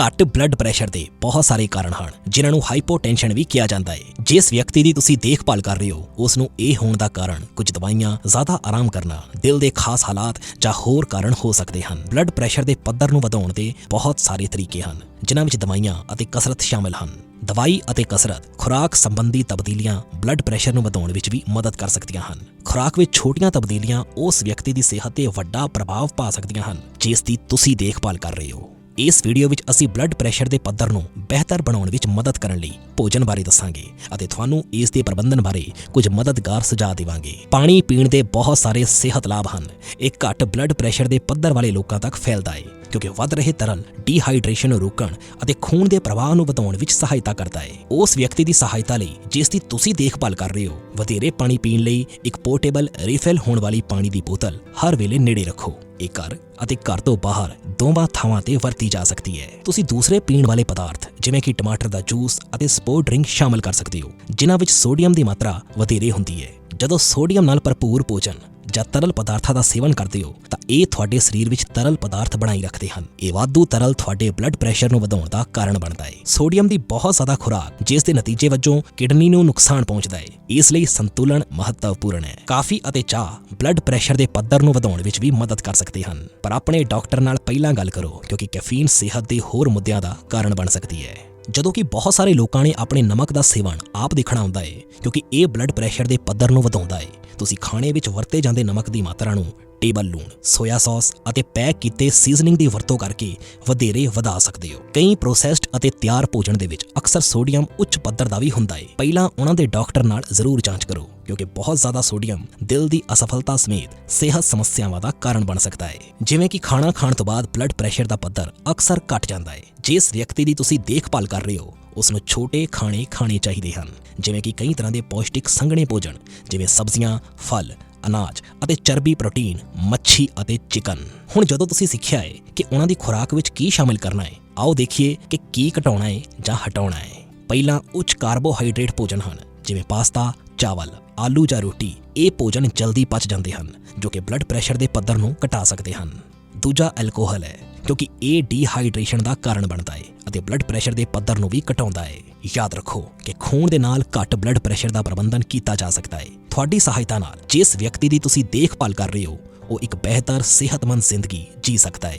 ਘੱਟ blood pressure ਦੇ ਬਹੁਤ ਸਾਰੇ ਕਾਰਨ ਹਨ, ਜਿਨ੍ਹਾਂ ਨੂੰ ਹਾਈਪੋਟੈਂਸ਼ਨ ਵੀ ਕਿਹਾ ਜਾਂਦਾ ਹੈ। ਜਿਸ ਵਿਅਕਤੀ ਦੀ ਤੁਸੀਂ ਦੇਖਭਾਲ ਕਰ ਰਹੇ ਹੋ ਉਸ ਨੂੰ ਇਹ ਹੋਣ ਦਾ ਕਾਰਨ ਕੁਝ ਦਵਾਈਆਂ ਜ਼ਿਆਦਾ ਆਰਾਮ ਕਰਨਾ, ਦਿਲ ਦੇ ਖਾਸ ਹਾਲਾਤ ਜਾਂ ਹੋਰ ਕਾਰਨ ਹੋ ਸਕਦੇ ਹਨ। ਬਲੱਡ ਪ੍ਰੈਸ਼ਰ ਦੇ ਪੱਧਰ ਨੂੰ ਵਧਾਉਣ ਦੇ ਬਹੁਤ ਸਾਰੇ ਤਰੀਕੇ ਹਨ, ਜਿਨ੍ਹਾਂ ਵਿੱਚ ਦਵਾਈਆਂ ਅਤੇ ਕਸਰਤ ਸ਼ਾਮਲ ਹਨ। ਦਵਾਈ ਅਤੇ ਕਸਰਤ ਖੁਰਾਕ ਸੰਬੰਧੀ ਤਬਦੀਲੀਆਂ ਬਲੱਡ ਪ੍ਰੈਸ਼ਰ ਨੂੰ ਵਧਾਉਣ ਵਿੱਚ ਵੀ ਮਦਦ ਕਰ ਸਕਦੀਆਂ ਹਨ। ਖੁਰਾਕ ਵਿੱਚ ਛੋਟੀਆਂ ਤਬਦੀਲੀਆਂ ਉਸ ਵਿਅਕਤੀ ਦੀ ਸਿਹਤ ਤੇ ਵੱਡਾ ਪ੍ਰਭਾਵ ਪਾ ਸਕਦੀਆਂ ਹਨ, ਜਿਸ ਦੀ ਤੁਸੀਂ ਦੇਖਭਾਲ ਕਰ ਰਹੇ ਹੋ। ਇਸ ਵੀਡੀਓ ਵਿੱਚ ਅਸੀਂ ਬਲੱਡ ਪ੍ਰੈਸ਼ਰ ਦੇ ਪੱਧਰ ਨੂੰ ਬਿਹਤਰ ਬਣਾਉਣ ਵਿੱਚ ਮਦਦ ਕਰਨ ਲਈ ਭੋਜਨ ਬਾਰੇ ਦੱਸਾਂਗੇ ਅਤੇ ਤੁਹਾਨੂੰ ਇਸ ਦੇ ਪ੍ਰਬੰਧਨ ਬਾਰੇ ਕੁਝ ਮਦਦਗਾਰ ਸੁਝਾਅ ਦੇਵਾਂਗੇ। ਪਾਣੀ ਪੀਣ ਦੇ ਬਹੁਤ ਸਾਰੇ ਸਿਹਤ ਲਾਭ ਹਨ। ਇਹ ਘੱਟ ਬਲੱਡ ਪ੍ਰੈਸ਼ਰ ਦੇ ਪੱਧਰ ਵਾਲੇ ਲੋਕਾਂ ਤੱਕ ਫੈਲਦਾ ਹੈ ਕਿਉਂਕਿ ਵੱਧ ਰਹੇ ਤਰਲ ਡੀਹਾਈਡਰੇਸ਼ਨ ਨੂੰ ਰੋਕਣ ਅਤੇ ਖੂਨ ਦੇ ਪ੍ਰਵਾਹ ਨੂੰ ਵਧਾਉਣ ਵਿੱਚ ਸਹਾਇਤਾ ਕਰਦਾ ਹੈ। ਉਸ ਵਿਅਕਤੀ ਦੀ ਸਹਾਇਤਾ ਲਈ, ਜਿਸ ਦੀ ਤੁਸੀਂ ਦੇਖਭਾਲ ਕਰ ਰਹੇ ਹੋ, ਵਧੇਰੇ ਪਾਣੀ ਪੀਣ ਲਈ ਇੱਕ ਪੋਰਟੇਬਲ ਰੀਫਿਲ ਹੋਣ ਵਾਲੀ ਪਾਣੀ ਦੀ ਬੋਤਲ ਹਰ ਵੇਲੇ ਨੇੜੇ ਰੱਖੋ। ਇਹ ਘਰ ਅਤੇ ਘਰ ਤੋਂ ਬਾਹਰ ਦੋਵਾਂ ਥਾਵਾਂ ਤੇ ਵਰਤੀ ਜਾ ਸਕਦੀ ਹੈ। ਤੁਸੀਂ ਦੂਸਰੇ ਪੀਣ ਵਾਲੇ ਪਦਾਰਥ, ਜਿਵੇਂ ਕਿ ਟਮਾਟਰ ਦਾ ਜੂਸ ਅਤੇ ਸਪੋਰਟ ਡਰਿੰਕ ਸ਼ਾਮਲ ਕਰ ਸਕਦੇ ਹੋ, ਜਿਨ੍ਹਾਂ ਵਿੱਚ ਸੋਡੀਅਮ ਦੀ ਮਾਤਰਾ ਵਧੇਰੇ ਹੁੰਦੀ ਹੈ। ਜਦੋਂ ਸੋਡੀਅਮ ਨਾਲ ਭਰਪੂਰ ਭੋਜਨ ਜਾਂ ਤਰਲ ਪਦਾਰਥਾਂ ਦਾ ਸੇਵਨ ਕਰਦੇ ਹੋ ਇਹ ਤੁਹਾਡੇ ਸਰੀਰ ਵਿੱਚ ਤਰਲ ਪਦਾਰਥ ਬਣਾਈ ਰੱਖਦੇ ਹਨ। ਇਹ ਵਾਧੂ ਤਰਲ ਤੁਹਾਡੇ ਬਲੱਡ ਪ੍ਰੈਸ਼ਰ ਨੂੰ ਵਧਾਉਣ ਦਾ ਕਾਰਨ ਬਣਦਾ ਹੈ। ਸੋਡੀਅਮ ਦੀ ਬਹੁਤ ਜ਼ਿਆਦਾ ਖੁਰਾਕ, ਜਿਸ ਦੇ ਨਤੀਜੇ ਵਜੋਂ ਕਿਡਨੀ ਨੂੰ ਨੁਕਸਾਨ ਪਹੁੰਚਦਾ ਹੈ। ਇਸ ਲਈ ਸੰਤੁਲਨ ਮਹੱਤਵਪੂਰਨ ਹੈ। ਕਾਫੀ ਅਤੇ ਚਾਹ ਬਲੱਡ ਪ੍ਰੈਸ਼ਰ ਦੇ ਪੱਧਰ ਨੂੰ ਵਧਾਉਣ ਵਿੱਚ ਵੀ ਮਦਦ ਕਰ ਸਕਦੇ ਹਨ। ਪਰ ਆਪਣੇ ਡਾਕਟਰ ਨਾਲ ਪਹਿਲਾਂ ਗੱਲ ਕਰੋ, ਕਿਉਂਕਿ ਕੈਫੀਨ ਸਿਹਤ ਦੇ ਹੋਰ ਮੁੱਦਿਆਂ ਦਾ ਕਾਰਨ ਬਣ ਸਕਦੀ ਹੈ। ਜਦੋਂ ਕਿ ਬਹੁਤ ਸਾਰੇ ਲੋਕਾਂ ਨੇ ਆਪਣੇ ਨਮਕ ਦਾ ਸੇਵਨ ਆਪ ਦੇਖਣਾ ਹੁੰਦਾ ਹੈ, ਕਿਉਂਕਿ ਇਹ ਬਲੱਡ ਪ੍ਰੈਸ਼ਰ ਦੇ ਪੱਧਰ ਨੂੰ ਵਧਾਉਂਦਾ ਹੈ। ਤੁਸੀਂ ਖਾਣੇ ਵਿੱਚ ਵਰਤੇ ਜਾਂਦੇ ਨਮਕ ਦੀ ਮਾਤਰਾ ਨੂੰ ਟੇਬਲ ਲੂਣ, ਸੋਇਆ ਸੌਸ ਅਤੇ ਪੈਕ ਕੀਤੇ ਸੀਜ਼ਨਿੰਗ ਦੀ ਵਰਤੋਂ ਕਰਕੇ ਵਧੇਰੇ ਵਧਾ ਸਕਦੇ ਹੋ। ਕਈ ਪ੍ਰੋਸੈਸਡ ਅਤੇ ਤਿਆਰ ਭੋਜਨ ਦੇ ਵਿੱਚ ਅਕਸਰ ਸੋਡੀਅਮ ਉੱਚ ਪੱਧਰ ਦਾ ਵੀ ਹੁੰਦਾ ਹੈ ਪਹਿਲਾਂ ਉਹਨਾਂ ਦੇ ਡਾਕਟਰ ਨਾਲ ਜ਼ਰੂਰ ਜਾਂਚ ਕਰੋ, ਕਿਉਂਕਿ ਬਹੁਤ ਜ਼ਿਆਦਾ ਸੋਡੀਅਮ ਦਿਲ ਦੀ ਅਸਫਲਤਾ ਸਮੇਤ ਸਿਹਤ ਸਮੱਸਿਆਵਾਂ ਦਾ ਕਾਰਨ ਬਣ ਸਕਦਾ ਹੈ ਜਿਵੇਂ ਕਿ ਖਾਣਾ ਖਾਣ ਤੋਂ ਬਾਅਦ ਬਲੱਡ ਪ੍ਰੈਸ਼ਰ ਦਾ ਪੱਧਰ ਅਕਸਰ ਘਟ ਜਾਂਦਾ ਹੈ ਜਿਸ ਵਿਅਕਤੀ ਦੀ ਤੁਸੀਂ ਦੇਖਭਾਲ ਕਰ ਰਹੇ ਹੋ ਉਸ ਨੂੰ ਛੋਟੇ ਖਾਣੇ ਖਾਣੇ ਚਾਹੀਦੇ ਹਨ। ਜਿਵੇਂ ਕਿ ਕਈ ਤਰ੍ਹਾਂ ਦੇ ਪੌਸ਼ਟਿਕ ਸੰਘਣੇ ਭੋਜਨ, ਜਿਵੇਂ ਸਬਜ਼ੀਆਂ, ਫਲ ਅਨਾਜ ਅਤੇ ਚਰਬੀ ਪ੍ਰੋਟੀਨ, ਮੱਛੀ ਅਤੇ ਚਿਕਨ। ਹੁਣ ਜਦੋਂ ਤੁਸੀਂ ਸਿੱਖਿਆ ਹੈ ਕਿ ਉਹਨਾਂ ਦੀ ਖੁਰਾਕ ਵਿੱਚ ਕੀ ਸ਼ਾਮਿਲ ਕਰਨਾ ਹੈ ਆਓ ਦੇਖੀਏ ਕਿ ਕੀ ਘਟਾਉਣਾ ਹੈ ਜਾਂ ਹਟਾਉਣਾ ਹੈ ਪਹਿਲਾ ਉੱਚ ਕਾਰਬੋਹਾਈਡਰੇਟ ਭੋਜਨ ਹਨ, ਜਿਵੇਂ ਪਾਸਤਾ, ਚਾਵਲ, ਆਲੂ ਜਾਂ ਰੋਟੀ। ਇਹ ਭੋਜਨ ਜਲਦੀ ਪਚ ਜਾਂਦੇ ਹਨ, ਜੋ ਕਿ ਬਲੱਡ ਪ੍ਰੈਸ਼ਰ ਦੇ ਪੱਧਰ ਨੂੰ ਘਟਾ ਸਕਦੇ ਹਨ। ਦੂਜਾ ਐਲਕੋਹਲ ਹੈ ਕਿਉਂਕਿ ਇਹ ਡੀਹਾਈਡਰੇਸ਼ਨ ਦਾ ਕਾਰਨ ਬਣਦਾ ਹੈ ਅਤੇ ਬਲੱਡ ਪ੍ਰੈਸ਼ਰ ਦੇ ਪੱਧਰ ਨੂੰ ਵੀ ਘਟਾਉਂਦਾ ਹੈ ਯਾਦ ਰੱਖੋ ਕਿ ਖੂਨ ਦੇ ਨਾਲ ਘੱਟ ਬਲੱਡ ਪ੍ਰੈਸ਼ਰ ਦਾ ਪ੍ਰਬੰਧਨ ਕੀਤਾ ਜਾ ਸਕਦਾ ਹੈ। ਤੁਹਾਡੀ ਸਹਾਇਤਾ ਨਾਲ ਜਿਸ ਵਿਅਕਤੀ ਦੀ ਤੁਸੀਂ ਦੇਖਭਾਲ ਕਰ ਰਹੇ ਹੋ, ਉਹ ਇੱਕ ਬਿਹਤਰ, ਸਿਹਤਮੰਦ ਜ਼ਿੰਦਗੀ ਜੀ ਸਕਦਾ ਹੈ।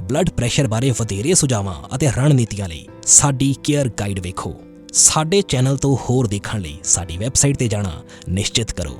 ਬਲੱਡ ਪ੍ਰੈਸ਼ਰ ਬਾਰੇ ਵਧੇਰੇ ਸੁਝਾਵਾਂ ਅਤੇ ਰਣਨੀਤੀਆਂ ਲਈ ਸਾਡੀ ਕੇਅਰ ਗਾਈਡ ਵੇਖੋ। ਸਾਡੇ ਚੈਨਲ ਤੋਂ ਹੋਰ ਦੇਖਣ ਲਈ ਸਾਡੀ ਵੈਬਸਾਈਟ ਤੇ ਜਾਣਾ ਨਿਸ਼ਚਿਤ ਕਰੋ।